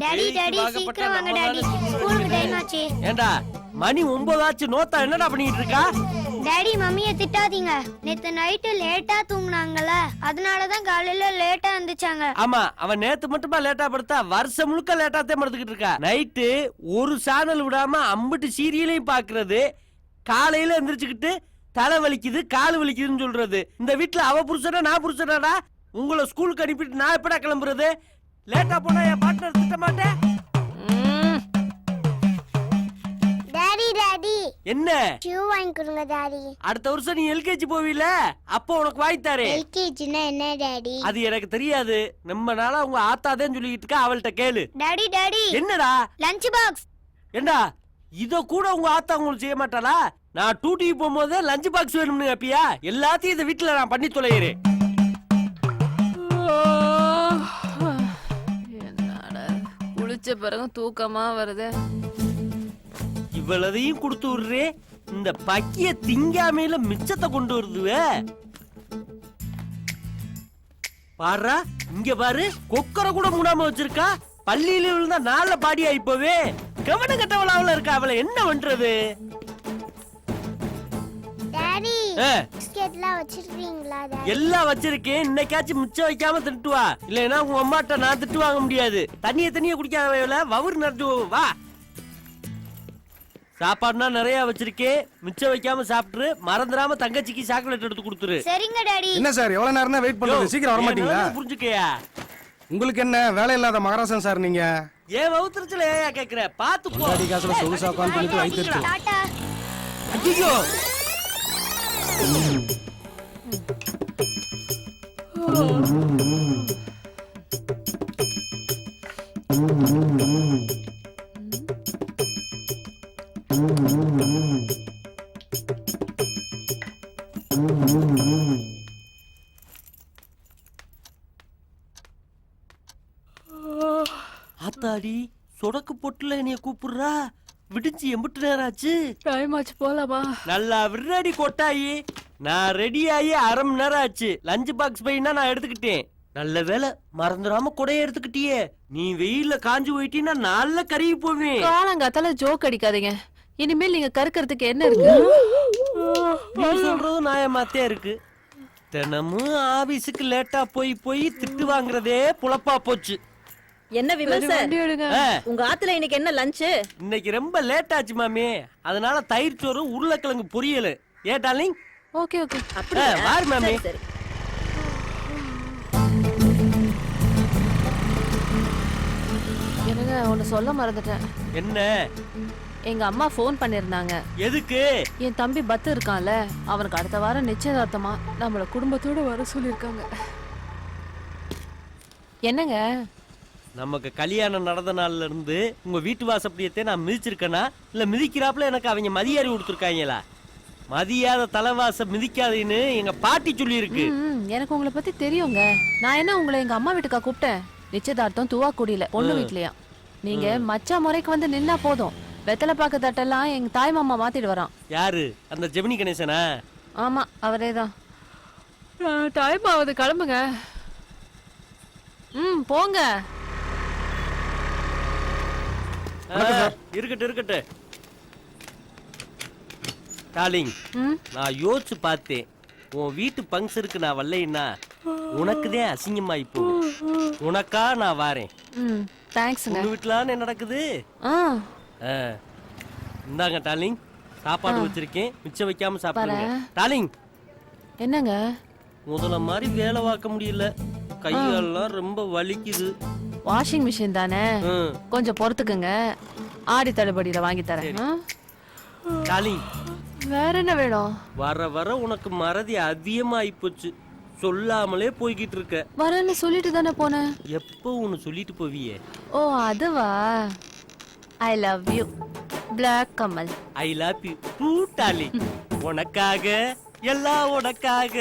Daddy daddy வாக்கப்பட்ட சீக்கிரம் வாங்க நம்ம டாடி நாடு ஸ்கூலுக்கு டைம் ஆச்சு. ஏண்டா மணி ஒன்பதாச்சு நோத்தா என்னடா பண்ணிட்டு இருக்கா? டாடி மம்மிய திட்டாதீங்க. நேத்து நைட்டு லேட்டா தூங்குனாங்கல்ல. அதனால தான் காலையில லேட்டா எந்திரிச்சாங்க. ஆமா அவன் நேத்து மட்டுமா லேட்டா படுத்தா வருஷம் முழுக்க லேட்டா தான் படுத்துக்கிட்டு இருக்கா. நைட்டு ஒரு சேனல் விடாம அம்பிட்டு சீரியலையும் பாக்குறது காலையில எந்திரிச்சுக்கிட்டு தலை வலிக்குது கால் வலிக்குதுன்னு சொல்றது. இந்த வீட்டுல அவ புருஷனா நான் புருஷனாடா? உங்களை ஸ்கூலுக்கு அனுப்பிட்டு நான் எப்படா கிளம்புறது? லேட்டா போனா என் பார்ட்னர் திட்ட மாட்டேன் டாடி டாடி என்ன? ஷூ வாங்கி கொடுங்க டாடி. அடுத்த வருஷம் நீ எல்கேஜி போவீல? அப்போ உனக்கு வாங்கி தாரேன். எல்கேஜினா என்ன டாடி? அது எனக்கு தெரியாது. நம்ம நாளா உங்க ஆத்தாதேன்னு சொல்லிட்டு இருக்கா அவள்கிட்ட கேளு. Daddy daddy. என்னடா? லஞ்ச் பாக்ஸ் ஏண்டா? இத கூட உங்க ஆத்தா உங்களுக்கு செய்ய மாட்டாளா? நான் டூட்டிக்கு போகும்போது லஞ்ச் பாக்ஸ் வேணும்னு கேப்பியா? எல்லாத்தையும் இந்த வீட்டுல நான் பண்ணி தொலைகிறேன். என்னடா குளிச்ச பிறகு தூக்கமா வருது. இவ்வளதையும் கொடுத்து விடுறே. இந்த பக்கிய திங்காமையில மிச்சத்தை கொண்டு வருதுவே. பாருடா இங்க பாரு கொக்கரை கூட மூடாம வச்சிருக்கா. பள்ளியில விழுந்தா நாள பாடி ஆயிப்போவே. கவனம் கட்டவளாவில் இருக்கா அவளை என்ன பண்றது? எல்லாம் வச்சிருக்கேன். இன்னைக்காச்சும் மிச்சம் வைக்காம திட்டு வா இல்லைன்னா உங்க அம்மாட்ட நான் திட்டு வாங்க முடியாது. தண்ணிய தண்ணிய குடிக்காத வவுறு போகும். வா. சாப்பாடுனா நிறைய வச்சிருக்கேன் மிச்சம் வைக்காம சாப்பிட்டுரு. மறந்துடாம தங்கச்சிக்கு சாக்லேட் எடுத்து கொடுத்துரு. சரிங்க டாடி. என்ன சார் எவ்வளவு நேரம் வெயிட் பண்றது சீக்கிரம் வர மாட்டீங்களா? புரிஞ்சுக்கயா? உங்களுக்கு என்ன வேலை இல்லாத மகாராசன் சார் நீங்க? ஏன் வவுத்துருச்சுல ஏயா கேக்குற? பாத்து போ பொண்டாட்டி காசுல சொகுசா உட்காந்து பண்ணிட்டு வயிற்று டாடா ஐயோ ஆத்தாடி சொடக்கு பொட்டுல என்னைய கூப்பிடுறா? விடிஞ்சு எம்பிட்டு நேரம் ஆச்சு டைம் ஆச்சு போலாமா? நல்லா விருடி கொட்டாயி. நான் ரெடி ஆகி அரை மணி நேரம் ஆச்சு. லஞ்ச் பாக்ஸ் பையனா நான் எடுத்துக்கிட்டேன். நல்ல வேலை மறந்துடாம கொடைய எடுத்துக்கிட்டியே. நீ வெயில்ல காஞ்சு போயிட்டீன்னா நல்ல கருகி போவேன். காலங்காத்தால ஜோக் அடிக்காதீங்க. இனிமேல் நீங்க கருக்கிறதுக்கு என்ன இருக்கு? நீ சொல்றதும் நியாயமாத்தே இருக்கு. தினமும் ஆபீஸுக்கு லேட்டா போய் போய் திட்டு வாங்குறதே புலப்பா போச்சு. என்ன விமல் சார் உங்க ஆத்துல இன்னைக்கு என்ன லஞ்சு இன்னைக்கு ரொம்ப லேட் ஆச்சு மாமி. அதனால தயிர் சோறு உருளைக்கிழங்கு பொரியல். ஏ டார்லிங் ஓகே ஓகே. அப்படியா? வாரு மாமி. என்னங்க ஒன்னு சொல்ல மறந்துட்டேன். என்ன? எங்க அம்மா ஃபோன் பண்ணிருந்தாங்க. எதுக்கு? என் தம்பி பத்து இருக்கான்ல அவனுக்கு அடுத்த வாரம் நிச்சயதார்த்தமா நம்மள குடும்பத்தோட வர சொல்லிருக்காங்க. என்னங்க? நமக்கு கல்யாணம் நடந்த நாள்ல இருந்து உங்க வீட்டு வாசப்படியத்தை நான் மிதிச்சிருக்கேனா? இல்ல மிதிக்கிறாப்புல எனக்கு அவங்க மதியாரி கொடுத்துருக்காங்களா? மதியாத தலைவாச மிதிக்காதேன்னு எங்க பாட்டி சொல்லி இருக்கு ம், எனக்கு உங்களை பத்தி தெரியுங்க. நான் என்ன உங்களை எங்க அம்மா வீட்டுக்கா கூப்பிட்டேன்? நிச்சயதார்த்தம் துவாக்குடியில பொண்ணு வீட்லயா. நீங்க மச்சா முறைக்கு வந்து நின்னா போதும். வெத்தலை பாக்கு தட்டெல்லாம் எங்க தாய் மாமா மாத்திட்டு வரான். யாரு? அந்த ஜெமினி கணேசனா? ஆமா அவரே தான் டைம் ஆகுது கிளம்புங்க. ம் போங்க. இருக்கட்டும் இருக்கட்டும். டார்லிங் நான் யோசிச்சு பார்த்தேன். உன் வீட்டு பங்க்ஷனுக்கு நான் வரலைன்னா உனக்குதான் அசிங்கமாயி போகும். உனக்கா நான் வாரேன். ம் தேங்க்ஸுங்க உங்க வீட்டுலான்னு நடக்குது? ஆ. ஆ. இந்தாங்க டார்லிங் சாப்பாடு வச்சிருக்கேன். மிச்சம் வைக்காம சாப்பிடுங்க. டார்லிங் என்னங்க? முதல்ல மாதிரி வேலை பார்க்க முடியல. கையெல்லாம் ரொம்ப வலிக்குது. வாஷிங் மிஷின் தானே. கொஞ்சம் பொறுத்துக்குங்க. ஆடி தள்ளுபடியில வாங்கி தரேன். ஆ? டார்லிங் வேற என்ன வேணும்? வர வர உனக்கு மறதி அதிகமாயி போச்சு சொல்லாமலே போய்கிட்டு இருக்க. வரேன்னு சொல்லிட்டு தானே போனேன். எப்போ ஒன்னு சொல்லிட்டு போவியே? ஓ அதுவா? I love you black Kamal I love you too darling உனக்காக எல்லாம் உனக்காக.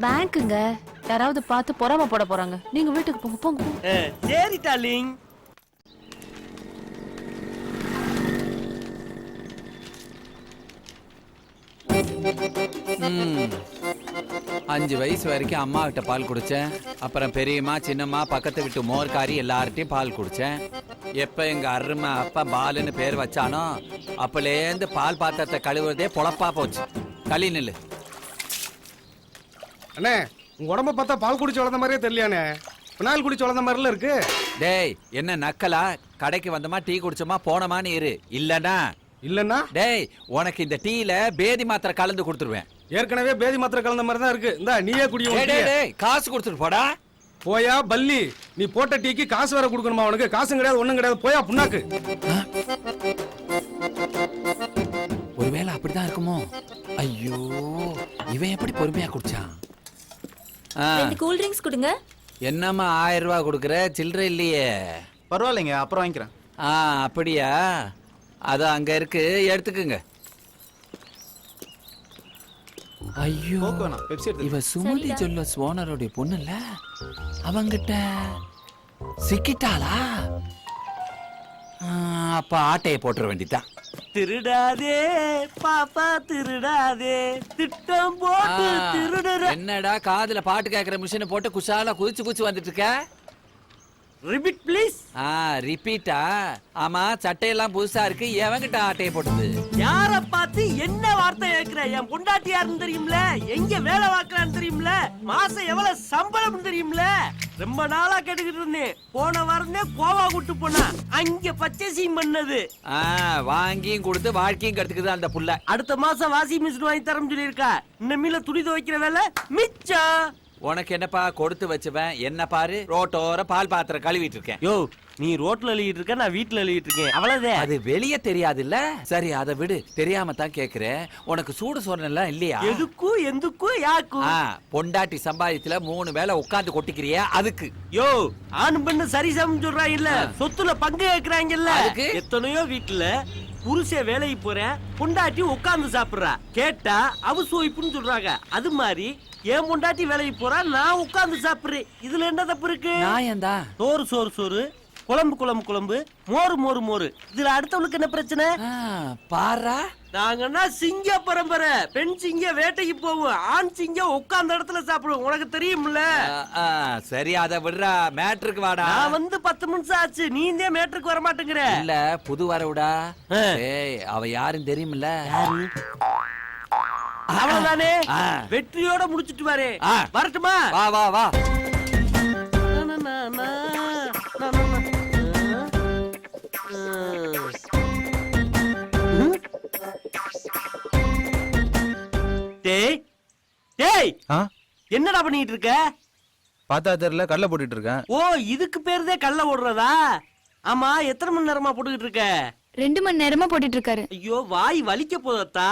பேங்க்குங்க யாராவது பார்த்து பொறாம போட போறாங்க. நீங்க வீட்டுக்கு போங்க போங்க. சரி டார்லிங். ம். அஞ்சு வயசு வரைக்கும் அம்மா கிட்ட பால் குடிச்சேன். அப்புறம் பெரியம்மா சின்னம்மா பக்கத்து வீட்டு மோர்காரி எல்லார்ட்டையும் பால் குடிச்சேன். எப்ப எங்க அருமை அப்பா பாலுன்னு பேர் வச்சானோ அப்பலேருந்து பால் பாத்திரத்தை கழுவுறதே பொழப்பா போச்சு. களி நில்லு. அண்ணே உங்க உடம்ப பார்த்தா பால் குடிச்சு வளர்ந்த மாதிரியே தெரியலையாண்ணே பினால் குடிச்சு வளர்ந்த மாதிரில இருக்கு. டேய் என்ன நக்கலா? கடைக்கு வந்தமா டீ குடிச்சோமா போனமான்னு இரு. இல்லனா? இல்லன்னா டேய் உனக்கு இந்த டீல பேதி மாத்திரை கலந்து கொடுத்துருவேன். ஏற்கனவே பேதி மாத்திரை கலந்த மாதிரி தான் இருக்கு. இந்தா நீயே குடியும் டேய், டேய், டேய், காசு கொடுத்துட்டு போடா. போயா பல்லி. நீ போட்ட டீக்கு காசு வேற கொடுக்கணுமா உனக்கு? காசும் கிடையாது ஒண்ணும் கிடையாது. போயா புண்ணாக்கு. ஒருவேளை அப்படிதான் இருக்குமோ? ஐயோ இவன் எப்படி பொறுமையா குடிச்சான்? ரெண்டு கூல் ட்ரிங்க்ஸ் கொடுங்க. என்னம்மா ஆயிரம் ரூபாய் கொடுக்குற? சில்லறை இல்லையே. பரவாயில்லைங்க அப்புறம் வாங்கிக்கிறேன். ஆ அப்படியா? அது அங்க இருக்கு. எடுத்துக்குங்க. ஐயோ கோக்கு வேணாம் பெப்சி எடுத்து இவ சுமதி ஜுவல்லர்ஸ் ஓனருடைய பொண்ணுல்ல? அவங்கிட்ட சிக்கிட்டாளா? ஆ, அப்ப ஆட்டையை போட்டுற வேண்டியதான் திருடாதே பாப்பா திருடாதே. திட்டம் போட்டு திருடுற என்னடா காதுல பாட்டு கேக்குற மிஷினை போட்டு குஷாலா குதிச்சு குதிச்சு வந்துட்டு இருக்க? ரிபீட் ப்ளீஸ் ஆ ரிப்பீட்டா ஆமா சட்டையெல்லாம் புதுசா இருக்கு. எவங்கிட்ட ஆட்டையை போட்டது? யார பார்த்து என்ன வார்த்தை கேக்குற என் பொண்டாட்டி யாருன்னு தெரியும்ல? எங்க வேலை பார்க்கறான்னு தெரியும்ல? மாசம் எவ்வளவு சம்பளம் தெரியும்ல? ரொம்ப நாளா கேட்டுக்கிட்டு இருந்தேன். போன வாரமே கோவா கூட்டு போனா அங்க பச்சைசிங் பண்ணது. ஆ வாங்கியும் கொடுத்து வாழ்க்கையும் கத்துக்குது அந்த புள்ள. அடுத்த மாசம் வாஷிங் மிஷின் வாங்கி தரேன்னு சொல்லியிருக்கா. இன்னமில்ல துணி துவைக்கிற வேலை? மிச்சம். உனக்கு என்னப்பா கொடுத்து வச்சுவன்? என்ன பாரு? ரோட்டோர பால் பாத்திரம் கழுவிட்டு இருக்கேன். யோ நீ ரோட்ல எழுதிட்டு இருக்க நான் வீட்டுல எழுதிட்டு இருக்கேன். அவ்வளவுதான் அது வெளியே தெரியாதுல்ல? சரி அதை விடு. தெரியாம தான் கேக்குறேன். உனக்கு சூடு சொரணெல்லாம் இல்லையா? எதுக்கும் எந்துக்கும் யாக்கும் பொண்டாட்டி சம்பாதித்துல மூணு வேளை உட்கார்ந்து கொட்டிக்கிறியா அதுக்கு. யோ ஆண் பெண்ணு சரிசமம் சொல்றாங்க இல்ல சொத்துல பங்கு கேக்குறாங்கல்ல அதுக்கு? எத்தனையோ வீட்டுல புருஷன் வேலைக்கு போறேன் பொண்டாட்டி உட்கார்ந்து சாப்பிடுறா. கேட்டா அவசு வைப்புன்னு சொல்றாங்க. அது மாதிரி என் பொண்டாட்டி வேலைக்கு போறா நான் உட்கார்ந்து சாப்பிடுறேன். இதுல என்ன தப்பு இருக்கு? நியாயம்தா சோறு சோறு சோறு. குழம்பு குழம்பு குழம்பு. மோறு மோறு மோறு இதுல அடுத்தவளுக்கு என்ன பிரச்சனை? பாரா? நாங்கன்னா சிங்க பரம்பரை? பெண் சிங்க வேட்டைக்கு போவோம். ஆண் சிங்கம் உட்கார்ந்த இடத்துல சாப்பிடுவோம். உனக்கு தெரியும்ல? சரி அதை விடுறா. மேட்ருக்கு வாடா. நான் வந்து பத்து நிமிஷம் ஆச்சு. நீ இந்த மேட்டருக்கு வர மாட்டேங்கிற இல்ல புது வரவுடா. ஏய் அவ யாருன்னு தெரியுமில்ல? அவ்வளவுதானே ஆ. வெற்றியோட முடிச்சிட்டு வாரு. வரட்டுமா? வா வா வா. என்னடா பண்ணிட்டு இருக்க? பார்த்தா தெரியல கடலை போட்டுட்டு இருக்கேன். ஓ இதுக்கு பேருதே கள்ள ஓடுறதா ஆமா எத்தனை மணி நேரமா போட்டுக்கிட்டு இருக்க? ரெண்டு மணி நேரமா போட்டுட்டு இருக்காரு. ஐயோ வாய் வலிக்க போதத்தா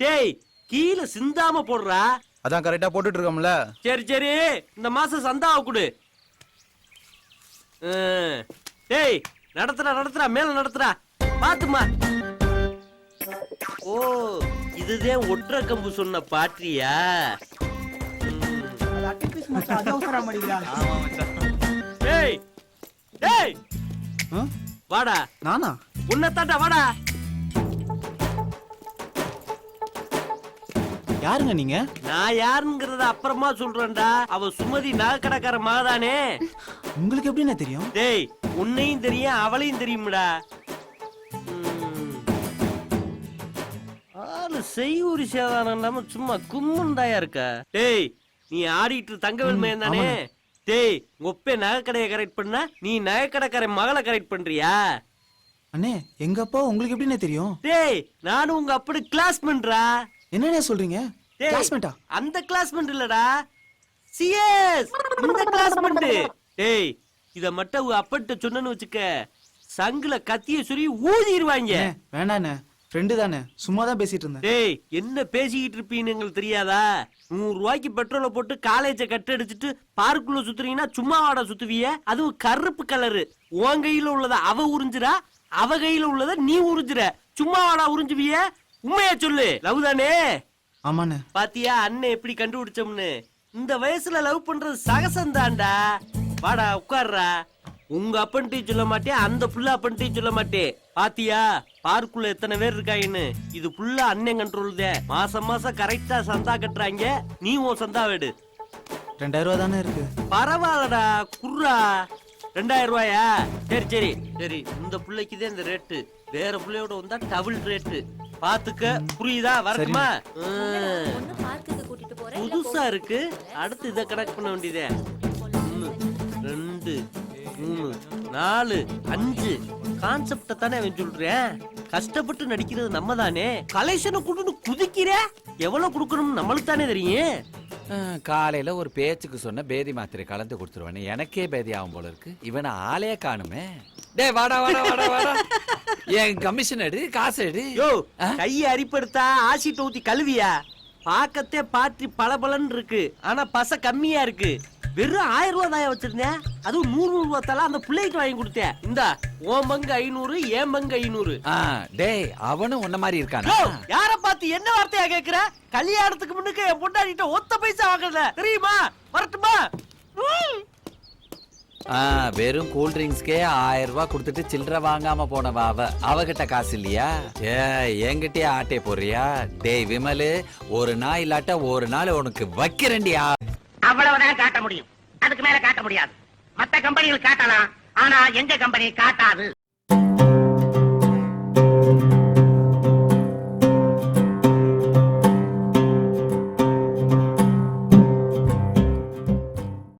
டேய் கீழே சிந்தாம போடுறா. அதான் கரெக்டா போட்டுட்டு இருக்கோம்ல. சரி சரி இந்த மாசம் சந்தாவை கொடு. டேய் நடத்துறா நடத்துறா மேல நடத்துறா பாத்துமா ஓ இதுதான் ஒற்ற கம்பு சொன்ன பாட்டியா? டேய் டேய்? வாடா நானா உன்னத்தாண்டா வாடா யாருங்க நீங்க? நான் யாருங்கிறத அப்புறமா சொல்றேன்டா. அவ சுமதி நகைக்கடைக்கார மகதானே உங்களுக்கு எப்படிண்ணே தெரியும்? டேய் உன்னையும் தெரியும் அவளையும் தெரியும்டா. ஆளு செய்யூரி சேதானம் இல்லாம சும்மா கும்முண்டாயா இருக்கா? டேய் நீ ஆடிட்டு தங்கவேல் மயன் தானே? டேய் ஒப்பே நகைக்கடையை கரெக்ட் பண்ணா நீ நகைக்கடைக்கார மகளை கரெக்ட் பண்றியா? அண்ணே எங்க அப்பா உங்களுக்கு எப்படிண்ணே தெரியும்? டேய் நானும் உங்க அப்படி கிளாஸ் பண்றா என்னண்ணே சொல்றீங்க? டேய், கிளாஸ்மேட்டா அந்த கிளாஸ்மெண்ட் இல்லடா. சிஎஸ் இந்த கிளாஸ்மெண்ட் டேய் இத மட்டும் அப்பட்ட சொன்னேன்னு வச்சுக்க சங்குல கத்திய சொல்லி ஊதிடுவாங்க. வேண்டாண்ணே ஃப்ரெண்டு தானே? சும்மா தான் பேசிட்டு இருந்தேன். டேய் என்ன பேசிக்கிட்டு இருப்பீன்னு எங்களுக்கு தெரியாதா? நூறு ரூபாய்க்கு பெட்ரோலை போட்டு காலேஜ கட் அடிச்சிட்டு பார்க்குள்ள சுத்துறீங்கன்னா சும்மா வாடா சுத்துவிய. அதுவும் கருப்பு கலரு உன் கையில உள்ளத அவ உறிஞ்சுறா அவ கையில உள்ளத நீ உறிஞ்சுற. சும்மா வாடா உறிஞ்சுவிய. உண்மையா சொல்லு. லவ் தானே? ஆமாண்ணே. பாத்தியா அண்ணன் எப்படி கண்டுபிடிச்சோம்னு? இந்த வயசுல லவ் பண்றது சகசம் தான்டா. வாடா உட்கார்றா. உங்க அப்பன்ட்டி சொல்ல மாட்டே அந்த புள்ள அப்பன்ட்டி சொல்ல மாட்டே பாத்தியா பார்க்குள்ள எத்தனை பேர் இருக்காங்கன்னு இது புள்ள அண்ணன் கண்ட்ரோல் தான் மாசம் மாசம் கரெக்டா சந்தா கட்டுறாங்க. நீ உன் சந்தா வேடு. ரெண்டாயிரம் ரூபா தானே இருக்கு? பரவாயில்லடா குர்ரா ரெண்டாயிரம் ரூபாயா? சரி சரி. சரி இந்த பிள்ளைக்கு தான் இந்த ரேட்டு வேற பிள்ளையோட வந்தா டபுள் ரேட்டு பாத்துக்க. புரியுதா? வரட்டுமா. புதுசா இருக்கு. அடுத்து இதை கனெக்ட் பண்ண வேண்டியதே. ஒண்ணு ரெண்டு மூணு நாலு அஞ்சு. கான்செப்ட தானே அவன் சொல்றேன் கஷ்டப்பட்டு நடிக்கிறது நம்ம தானே கலெக்ஷனை கொடுன்னு குதிக்கிற? எவ்வளவு கொடுக்கணும் நம்மளுக்கு தானே தெரியும்? காலையில ஒரு பேச்சுக்கு சொன்ன பேதி மாத்திரை கலந்து கொடுத்துருவானே. எனக்கே பேதி ஆகும் போல இருக்கு. இவனை ஆளே காணுமே. டேய் வாடா வாடா வாடா வாடா. என் கமிஷன் எடு காசு எடு. யோ? கைய அரிப்படுத்தா ஆசிட்ட ஊத்தி கழுவியா? பாக்கத்தே பாட்டி பளபளன்னு இருக்கு. ஆனா பச கம்மியா இருக்கு. வெறும் ஆயிரம் ரூபாய் தான் வச்சிருந்தேன். அதுவும் நூறு நூறு ரூபாய் தலா அந்த பிள்ளைக்கு வாங்கி கொடுத்தேன். இந்தா உன் பங்கு ஐநூறு என் பங்கு ஐநூறு. ஆ டேய் அவனும் உன்ன மாதிரி இருக்கானா? யார பார்த்து என்ன வார்த்தையா கேக்குற? கல்யாணத்துக்கு முன்னுக்கு என் பொண்டாடிட்ட ஒத்த பைசா வாங்கல. தெரியுமா? வரட்டுமா? ம். ஆ வெறும் கூல் ட்ரிங்க்ஸ்க்கே ஆயிரம் ரூபாய் கொடுத்துட்டு சில்லற வாங்காம போனவ அவ. அவகிட்ட காசு இல்லையா? ஏ என்கிட்டயே ஆட்டே போறியா டேய் விமலு ஒரு நாள் இல்லாட்ட ஒரு நாள் உனக்கு வைக்கிறேன்டியா? அவ்வளவுதான் காட்ட முடியும். அதுக்கு மேல காட்ட முடியாது. மத்த கம்பெனிகள் காட்டலாம். ஆனா எங்க கம்பெனி காட்டாது.